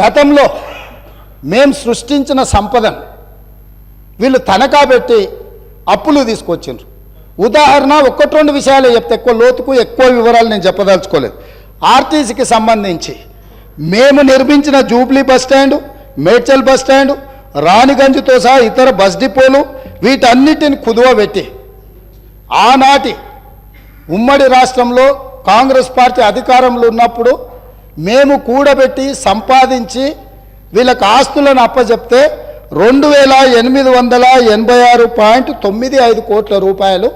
గతంలో మేం సృష్టించిన సంపదను వీళ్ళు తనఖా పెట్టి అప్పులు తీసుకొచ్చిండ్రు. ఉదాహరణ ఒక్కటి రెండు విషయాలు చెప్తే ఎక్కువ లోతుకు ఎక్కువ వివరాలు నేను చెప్పదలుచుకోలేదు. ఆర్టీసీకి సంబంధించి మేము నిర్మించిన Jubilee bus stand Medchal bus stand రాణిగంజ్తో సహా ఇతర బస్ డిపోలు వీటన్నిటిని కుదువ పెట్టి ఆనాటి ఉమ్మడి రాష్ట్రంలో కాంగ్రెస్ పార్టీ అధికారంలో ఉన్నప్పుడు మేము కూడబెట్టి సంపాదించి వీళ్ళకి ఆస్తులను అప్పచెప్తే రెండు వేల ఎనిమిది వందల ఎనభై ఆరు పాయింట్ తొమ్మిది ఐదు కోట్ల రూపాయలు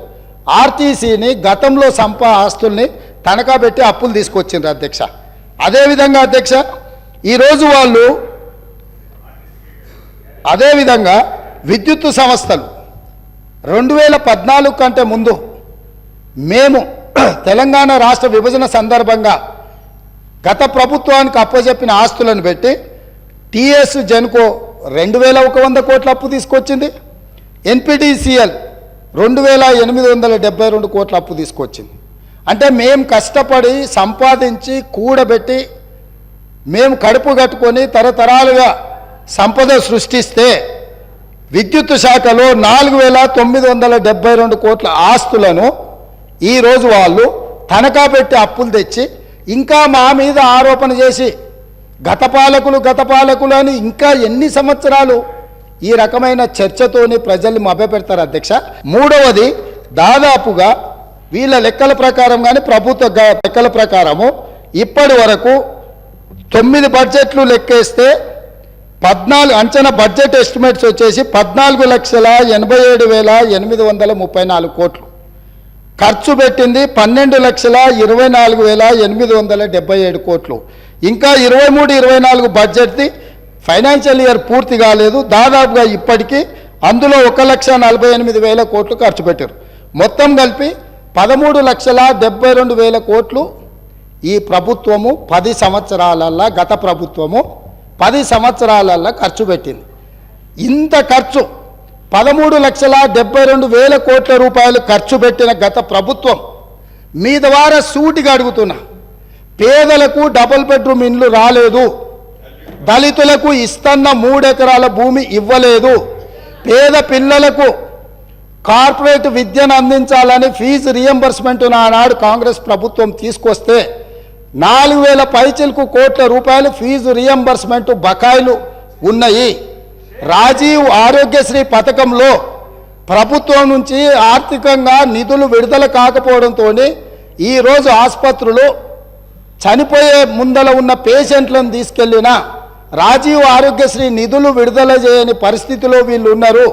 ఆర్టీసీని గతంలో సంపా ఆస్తుల్ని తనఖా పెట్టి అప్పులు తీసుకొచ్చిండ్రు అధ్యక్ష. అదేవిధంగా అధ్యక్ష ఈరోజు వాళ్ళు అదేవిధంగా విద్యుత్ సంస్థలు రెండు వేల పద్నాలుగు కంటే ముందు మేము తెలంగాణ రాష్ట్ర విభజన సందర్భంగా గత ప్రభుత్వానికి అప్పచెప్పిన ఆస్తులను పెట్టి టిఎస్ జెన్కో రెండు వేల ఒక వంద కోట్ల అప్పు తీసుకొచ్చింది. ఎన్పిటిసిఎల్ రెండు వేల ఎనిమిది వందల డెబ్బై రెండు కోట్ల అప్పు తీసుకొచ్చింది. అంటే మేము కష్టపడి సంపాదించి కూడబెట్టి మేము కడుపు కట్టుకొని తరతరాలుగా సంపద సృష్టిస్తే విద్యుత్ శాఖలో నాలుగు వేల తొమ్మిది వందల డెబ్బై రెండు కోట్ల ఆస్తులను ఈరోజు వాళ్ళు తనఖా పెట్టి అప్పులు తెచ్చి ఇంకా మా మీద ఆరోపణ చేసి గత పాలకులు గత పాలకులు అని ఇంకా ఎన్ని సంవత్సరాలు ఈ రకమైన చర్చతోని ప్రజల్ని మభ్యపెడతారు అధ్యక్ష. మూడవది దాదాపుగా వీళ్ళ లెక్కల ప్రకారం కానీ ప్రభుత్వ గ- లెక్కల ప్రకారము ఇప్పటి వరకు తొమ్మిది బడ్జెట్లు లెక్కేస్తే పద్నాలుగు అంచనా బడ్జెట్ ఎస్టిమేట్స్ వచ్చేసి పద్నాలుగు లక్షల ఎనభై ఏడు వేల ఎనిమిది వందల ముప్పై నాలుగు కోట్లు. ఖర్చు పెట్టింది పన్నెండు లక్షల ఇరవై నాలుగు వేల ఎనిమిది వందల డెబ్బై ఏడు కోట్లు. ఇంకా ఇరవై మూడు ఇరవై నాలుగు బడ్జెట్ది ఫైనాన్షియల్ ఇయర్ పూర్తి కాలేదు. దాదాపుగా ఇప్పటికీ అందులో ఒక లక్ష నలభై ఎనిమిది వేల కోట్లు ఖర్చు పెట్టారు. మొత్తం కలిపి పదమూడు లక్షల డెబ్బై రెండు వేల కోట్లు ఈ ప్రభుత్వము పది సంవత్సరాలల్లా గత ప్రభుత్వము పది సంవత్సరాలల్లా ఖర్చు పెట్టింది. ఇంత ఖర్చు పదమూడు లక్షల డెబ్బై రెండు వేల కోట్ల రూపాయలు ఖర్చు పెట్టిన గత ప్రభుత్వం మీ ద్వారా సూటిగా అడుగుతున్నా. పేదలకు డబుల్ బెడ్రూమ్ ఇండ్లు రాలేదు. దళితులకు ఇస్తన్న మూడెకరాల భూమి ఇవ్వలేదు. పేద పిల్లలకు కార్పొరేట్ విద్యను అందించాలని ఫీజు రియంబర్స్మెంట్ ఆనాడు కాంగ్రెస్ ప్రభుత్వం తీసుకొస్తే నాలుగు వేల పైచిలకు కోట్ల రూపాయలు ఫీజు రియంబర్స్మెంట్ బకాయిలు ఉన్నాయి. రాజీవ్ ఆరోగ్యశ్రీ పథకంలో ప్రభుత్వం నుంచి ఆర్థికంగా నిధులు విడుదల కాకపోవడంతో ఈరోజు ఆసుపత్రులు చనిపోయే ముందల ఉన్న పేషెంట్లను తీసుకెళ్ళిన రాజీవ్ ఆరోగ్యశ్రీ నిధులు విడుదల చేయని పరిస్థితిలో వీళ్ళు ఉన్నారు.